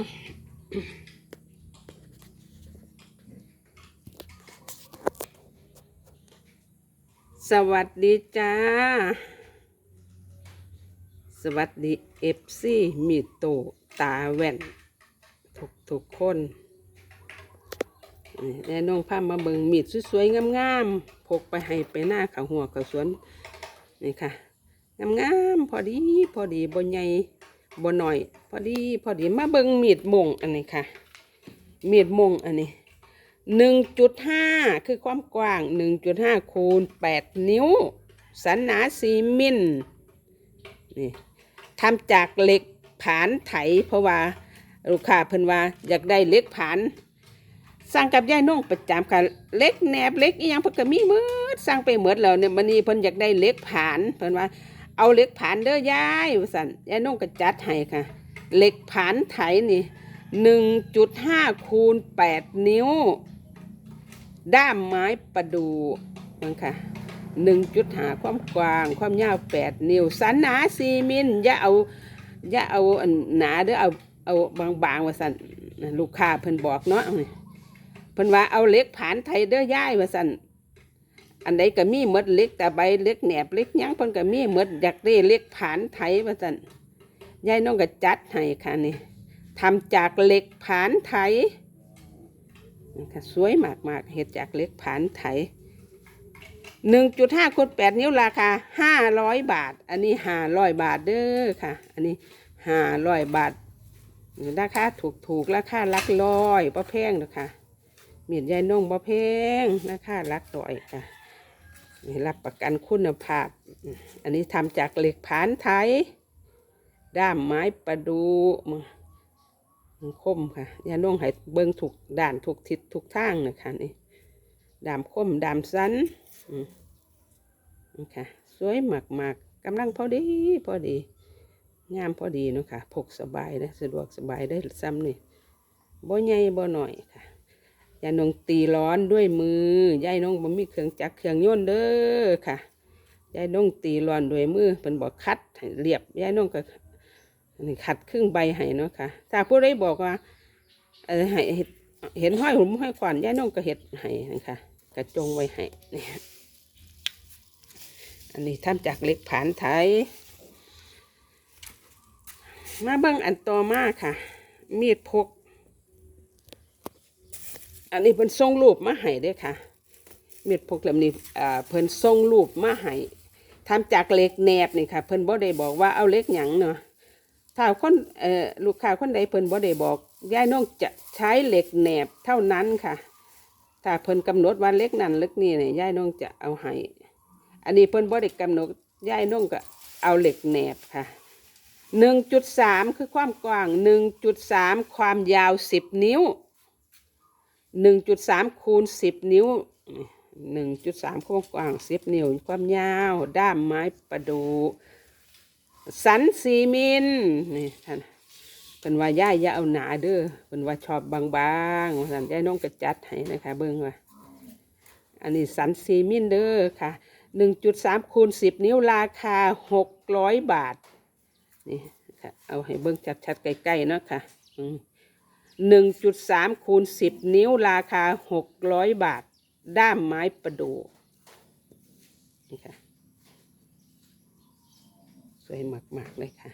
สวัสดีจ้า สวัสดีเอฟซีมีโตตาแว่น ทุกทุกๆคนแน่น้องพามาเบิงมีดสวยๆ งามๆ พกไปให้ไปหน้าขาหัวขาสวน นี่ค่ะ งามๆ พอดี พอดีบ่ใหญ่ บ่หน่อย พอดีพอดีมาเบิงมีดมงอันนี้ค่ะ มีดมงอันนี้หนึ่งจุดห้าคือความกว้างหนึ่งจุดห้าคูณแปดนิ้ว สันหนาสี่มิลนี่ทำจากเหล็กผานไถเพราะว่าลูกค้าเพิ่นว่าอยากได้เหล็กผานสั่งกับยายน้องประจำค่ะเล็กแนบเล็กอีหยังเพิ่นก็มีมืดสั่งไปหมดแล้วเนี่ยมื้อนี้เพิ่นอยากได้เหล็กผานเพิ่นว่า เอาเหล็กผานเด้อยายว่าซั่นยายน้องก็จัดให้ค่ะเหล็กผานไถนี่1.5คูณ8นิ้ว ด้ามไม้ประดู่นั่นค่ะ1.5ความกว้าง ความยาว8นิ้ว สันหนา4มิลอย่าเอาอย่าเอาหนาเด้อเอาเอาบางๆว่าซั่นลูกค้าเพิ่นบอกเนาะเพิ่นว่าเอาเหล็กผานไทยเด้อย่ายว่าสั่น อันใดก็มีหมดเล็กแต่ใบเล็กแหนบเล็กยังเพิ่นก็มีหมดอยากได้เล็กผานไทยว่าสั่นยายน้องก็จัดให้ค่ะนี่ทำจากเหล็กผานไทยนะค่ะสวยมากๆเฮ็ดจากเหล็กผานไทยหนึ่งจุดห้าคูณแปดนิ้วราคาห้าร้อยบาท อันนี้ห้าร้อยบาทเด้อค่ะ อันนี้ห้าร้อยบาทราคาถูกๆราคาลักร้อยประแพงเด้อค่ะมียดยายนงบ่แพงราคาลักร้อยค่ะ นี่รับประกันคุณภาพ อันนี้ทำจากเหล็กผานไทย ด้ามไม้ประดูมคมค่ะยายนงให้เบิ้งถูกด่านถูกทิศถูกทางนะคะนี่ด้ามคมด้ามสันอืมนี่ค่ะ สวยมากๆกกำลังพอดีพอดี งามพอดีเนาะค่ะพกสบายนะสะดวกสบายได้ซ้ำนี่บ่ใหญ่บ่หน่อย ยายนงตีร้อนด้วยมือยายนงบ่มีเครื่องจักรเครื่องยนต์เด้อค่ะยายนงตีร้อนด้วยมือเป็นบอกคัดให้เรียบยายนงก็ขัดครึ่งใบให้เนาะค่ะถ้าผู้ใดบอกว่าเออให้เฮ็ดเห็นห้อยหุ่มห้อยขวานยายนงก็เห็ดให้นะคะกระจงไว้ให้นี่อันนี้ทำจากเล็กผานไทยมาเบิ่งอันต่อมาค่ะ มีดพก อันนี้เพิ่นส่งรูปมาให้เด้อค่ะ เม็ดพกเหล่มนี้อ่าเพิ่นส่งรูปมาให้ทำจากเหล็กแหนบนี่ค่ะ เพิ่นบ่ได้บอกว่าเอาเหล็กหยังเนาะถ้าคนเอ่อลูกค้าคนใดเพิ่นบ่ได้บอกยายน้องจะใช้เหล็กแหนบเท่านั้นค่ะ ถ้าเพิ่นกำหนดว่าเล็กนั้นเล็กนี้เนี่ยยายน้องจะเอาให้อันนี้เพิ่นบ่ได้กำหนดยายน้องก็เอาเหล็กแหนบค่ะหนึ่งจุดสามคือความกว้างหนึ่งจุดสามความยาวสิบนิ้ว หนึ่งจุดสามคูณสิบนิ้วหนึ่งจุดสามความกว้างสิบนิ้ว ความยาว ด้ามไม้ประดู สันสีมิลนี่ท่านเป็นว่าย่ายอย่าเอาหนาเด้อเป็นว่าชอบบางๆว่าท่านย่ายน้องกระจัดให้นะคะ เบิ้งว่า อันนี้สันสีมิลเด้อค่ะหนึ่งจุดสามคูณสิบนิ้วราคาหกร้อยบาท นี่ค่ะ เอาให้เบิ้งชัดๆใกล้ๆเนาะค่ะ อืม หนึ่งจุดสามคูณสิบนิ้วราคาหกร้อยบาท ด้ามไม้ประดูนี่ค่ะ สวยมาก ๆ เลยค่ะ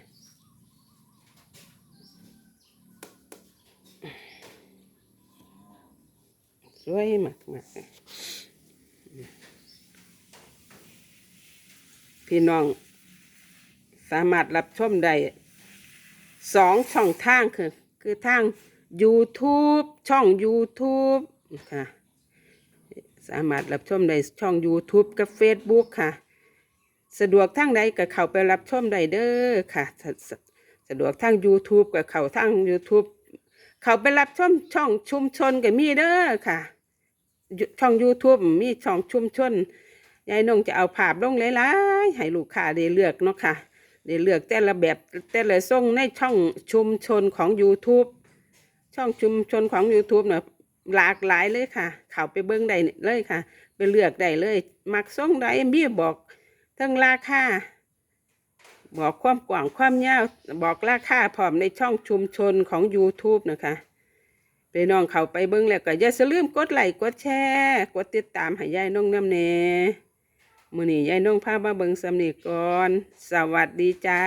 สวยมากๆพี่น้องสามารถรับชมได้สองช่องทางคือ คือทาง YouTube ช่อง YouTube ค่ะ สามารถรับชมได้ช่อง YouTube กับ Facebook ค่ะ สะดวกทางใดก็เข้าไปรับชมได้เด้อค่ะสะสสะดวกทาง YouTube ก็เข้าทาง YouTube เข้าไปรับชมช่องชุมชนก็มีเด้อค่ะ ช่อง YouTube มีช่องชุมชนยายนงจะเอาภาพลงหลายๆให้ลูกค้าได้เลือกเนาะค่ะได้เลือกแต่ละแบบแต่ละทรงในช่องชุมชนของ YouTube ช่องชุมชนของ YouTube เนี่ยหลากหลายเลยค่ะ เข้าไปเบิ้งได้เลยค่ะ ไปเลือกได้เลย มักทรงใดมีบอกทั้งราคาบอกความกว้างความยาวบอกราคาพร้อมในช่องชุมชนของ YouTube นะคะไปน้องเขาไปเบิ้งแล้วก็อย่าลืมกดไลค์กดแชร์กดติดตามให้ยายน้องน้ำเนมือนี้ยายน้องพามาเบิ่งสำนีก่อน สวัสดีจ้า